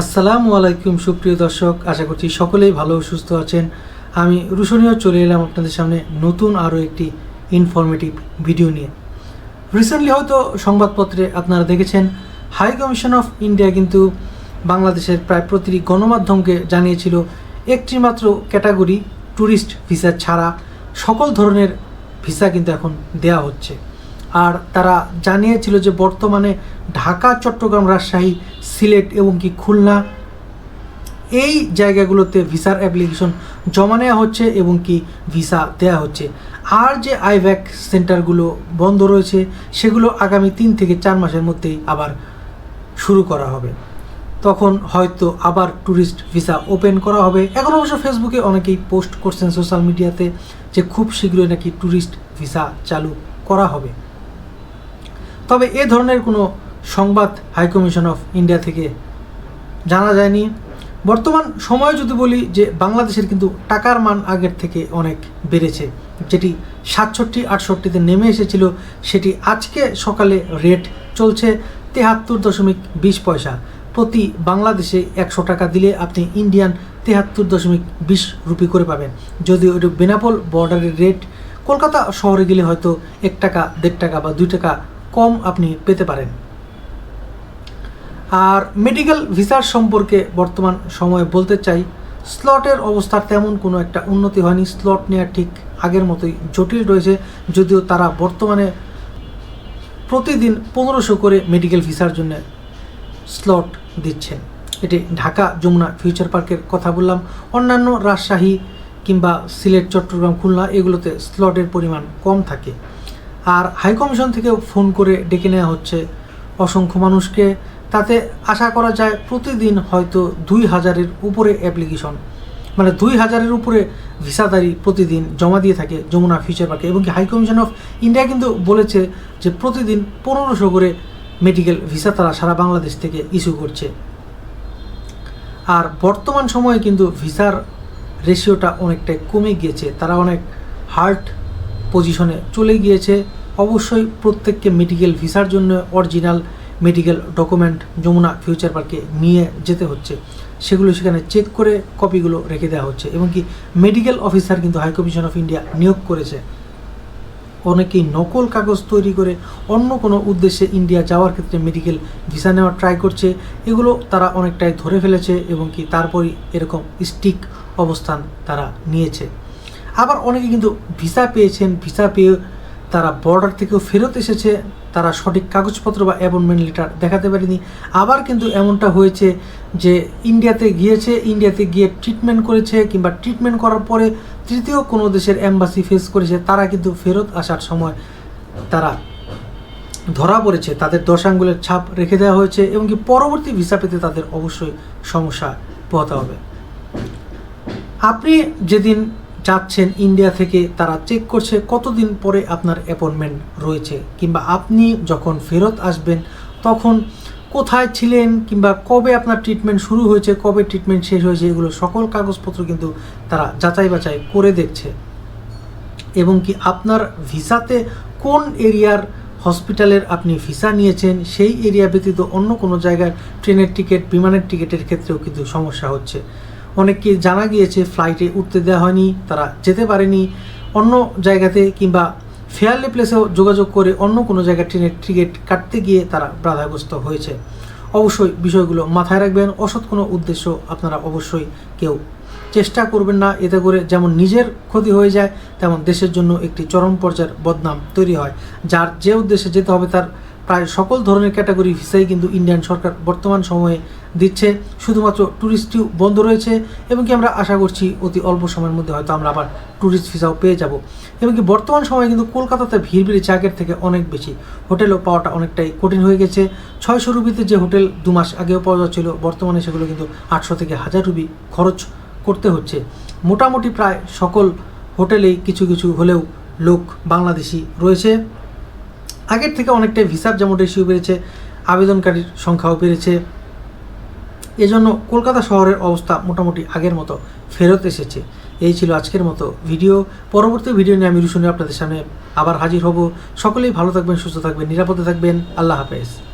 আসসালামু আলাইকুম, সুপ্রিয় দর্শক। আশা করছি সকলেই ভালো সুস্থ আছেন। আমি রুশনীয় চলে এলাম আপনাদের সামনে নতুন আরও একটি ইনফরমেটিভ ভিডিও নিয়ে। রিসেন্টলি হয়তো সংবাদপত্রে আপনারা দেখেছেন হাই কমিশন অফ ইন্ডিয়া কিন্তু বাংলাদেশের প্রায় প্রতিটি গণমাধ্যমকে জানিয়েছিল একটি মাত্র ক্যাটাগরি ট্যুরিস্ট ভিসা ছাড়া সকল ধরনের ভিসা কিন্তু এখন দেয়া হচ্ছে। আর তারা জানিয়েছিল যে বর্তমানে ঢাকা, চট্টগ্রাম, রাজশাহী, সিলেট এবং কি খুলনা এই জায়গাগুলোতে ভিসার অ্যাপ্লিকেশন জমা নেওয়া হচ্ছে এবং কি ভিসা দেওয়া হচ্ছে। আর যে আইভ্যাক সেন্টারগুলো বন্ধ রয়েছে, সেগুলো আগামী তিন থেকে চার মাসের মধ্যেই আবার শুরু করা হবে। তখন হয়তো আবার ট্যুরিস্ট ভিসা ওপেন করা হবে। এখন অবশ্য ফেসবুকে অনেকেই পোস্ট করছেন সোশ্যাল মিডিয়াতে যে খুব শীঘ্রই নাকি ট্যুরিস্ট ভিসা চালু করা হবে। তবে এ ধরনের কোনো সংবাদ হাইকমিশন অফ ইন্ডিয়া থেকে জানা যায়নি। বর্তমান সময়ে যদি বলি যে বাংলাদেশের কিন্তু টাকার মান আগের থেকে অনেক বেড়েছে, যেটি সাতষট্টি, আটষট্টিতে নেমে এসেছিল, সেটি আজকে সকালে রেট চলছে তেহাত্তর দশমিক বিশ পয়সা। প্রতি বাংলাদেশে একশো টাকা দিলে আপনি ইন্ডিয়ান তেহাত্তর দশমিক বিশ রুপি করে পাবেন। যদিও এটি বেনাপোল বর্ডারের রেট কলকাতা শহরে গেলে হয়তো এক টাকা, দেড় টাকা বা দুই টাকা কম আপনি পেতে পারেন। আর মেডিকেল ভিসার সম্পর্কে বর্তমান সময়ে বলতে চাই স্লটের অবস্থার তেমন কোনো একটা উন্নতি হয়নি। স্লট নেওয়া ঠিক আগের মতোই জটিল রয়েছে, যদিও তারা বর্তমানে প্রতিদিন পনেরোশো করে মেডিকেল ভিসার জন্য স্লট দিচ্ছেন। এটি ঢাকা যমুনা ফিউচার পার্কের কথা বললাম। অন্যান্য রাজশাহী কিংবা সিলেট, চট্টগ্রাম, খুলনা এগুলোতে স্লটের পরিমাণ কম থাকে। আর হাইকমিশন থেকে ফোন করে ডেকে নেওয়া হচ্ছে। অসংখ্য মানুষকে, তাতে আশা করা যায় প্রতিদিন হয়তো দুই হাজারের উপরে অ্যাপ্লিকেশন মানে দুই হাজারের উপরে ভিসাদারি প্রতিদিন জমা দিয়ে থাকে যমুনা ফিউচার পার্কে। এবং হাই কমিশন অফ ইন্ডিয়া কিন্তু বলেছে যে প্রতিদিন পনেরোশো করে মেডিকেল ভিসা তারা সারা বাংলাদেশ থেকে ইস্যু করছে। আর বর্তমান সময়ে কিন্তু ভিসার রেশিওটা অনেকটাই কমে গিয়েছে। তারা অনেক হার্ড পজিশনে চলে গিয়েছে। অবশ্যই প্রত্যেককে মেডিকেল ভিসার জন্য original medical document Jamuna future পার্কে নিয়ে যেতে হচ্ছে। সেগুলো সেখানে চেক করে কপিগুলো রেখে দেওয়া হচ্ছে এবং কি মেডিকেল অফিসার কিন্তু হাই কমিশন অফ ইন্ডিয়া নিয়োগ করেছে। অনেকেই নকল কাগজ তৈরি করে অন্য কোনো উদ্দেশ্যে ইন্ডিয়া যাওয়ার ক্ষেত্রে মেডিকেল ভিসা নেওয়ার ট্রাই করছে। এগুলো তারা অনেকটাই ধরে ফেলেছে এবং কি তারপরই এরকম স্টিক অবস্থান তারা নিয়েছে। আবার অনেকে কিন্তু ভিসা পেয়েছেন, ভিসা পেয়ে তারা বর্ডার থেকেও ফেরত এসেছে, তারা সঠিক কাগজপত্র বা অ্যাপয়েন্টমেন্ট লেটার দেখাতে পারেনি। আবার কিন্তু এমনটা হয়েছে যে ইন্ডিয়াতে গিয়েছে ইন্ডিয়াতে গিয়ে ট্রিটমেন্ট করেছে কিংবা ট্রিটমেন্ট করার পরে তৃতীয় কোনো দেশের অ্যাম্বাসি ফেস করেছে, তারা কিন্তু ফেরত আসার সময় তারা ধরা পড়েছে। তাদের দশ আঙ্গুলের ছাপ রেখে দেওয়া হয়েছে এবং কি পরবর্তী ভিসা পেতে তাদের অবশ্যই সমস্যা পোহাতে হবে। আপনি যেদিন যাচ্ছেন ইন্ডিয়া থেকে, তারা চেক করছে কতদিন পরে আপনার অ্যাপয়েন্টমেন্ট রয়েছে। কিংবা আপনি যখন ফেরত আসবেন, তখন কোথায় ছিলেন, কিংবা কবে আপনার ট্রিটমেন্ট শুরু হয়েছে, কবে ট্রিটমেন্ট শেষ হয়েছে, এগুলো সকল কাগজপত্র কিন্তু তারা যাচাই বাছাই করে দেখছে। এবং কি আপনার ভিসাতে কোন এরিয়ার হসপিটালের আপনি ভিসা নিয়েছেন, সেই এরিয়া ব্যতীত অন্য কোনো জায়গার ট্রেনের টিকিট, বিমানের টিকিটের ক্ষেত্রেও কিন্তু সমস্যা হচ্ছে। অনেককে জানা গিয়েছে ফ্লাইটে উঠতে দেওয়া হয়নি, তারা যেতে পারেনি। অন্য জায়গাতে কিংবা ফেয়ারলি প্লেসেও যোগাযোগ করে অন্য কোনো জায়গায় ট্রেনের টিকিট কাটতে গিয়ে তারা বাধাগ্রস্ত হয়েছে। অবশ্যই বিষয়গুলো মাথায় রাখবেন। অসৎ কোনো উদ্দেশ্য আপনারা অবশ্যই কেউ চেষ্টা করবেন না। এতে করে যেমন নিজের ক্ষতি হয়ে যায়, তেমন দেশের জন্য একটি চরম পর্যায়ের বদনাম তৈরি হয়। যার যে উদ্দেশ্যে যেতে হবে তার প্রায় সকল ধরনের ক্যাটাগরি ভিসাই কিন্তু ইন্ডিয়ান সরকার বর্তমান সময়ে দিচ্ছে। শুধুমাত্র ট্যুরিস্টটিও বন্ধ রয়েছে এবং কি আমরা আশা করছি অতি অল্প সময়ের মধ্যে হয়তো আমরা আবার ট্যুরিস্ট ভিসাও পেয়ে যাব। এবং কি বর্তমান সময়ে কিন্তু কলকাতাতে ভিড় বেড়েছে আগের থেকে অনেক বেশি। হোটেলও পাওয়াটা অনেকটাই কঠিন হয়ে গেছে। ছয়শো রুপিতে যে হোটেল দু মাস আগেও পাওয়া যাচ্ছিল, বর্তমানে সেগুলো কিন্তু আটশো থেকে হাজার রুপি খরচ করতে হচ্ছে। মোটামুটি প্রায় সকল হোটেলেই কিছু কিছু হলেও লোক বাংলাদেশি রয়েছে। আগের থেকে অনেকটাই ভিসার যেমন রেশিও বেড়েছে, আবেদনকারীর সংখ্যাও বেড়েছে। এজন্য কলকাতা শহরের অবস্থা মোটামুটি আগের মতো ফেরত এসেছে। এই ছিল আজকের মতো ভিডিও। পরবর্তী ভিডিও নিয়ে আমি রুশুনি আপনাদের সামনে আবার হাজির হব। সকলেই ভালো থাকবেন, সুস্থ থাকবেন, নিরাপদে থাকবেন। আল্লাহ হাফেজ।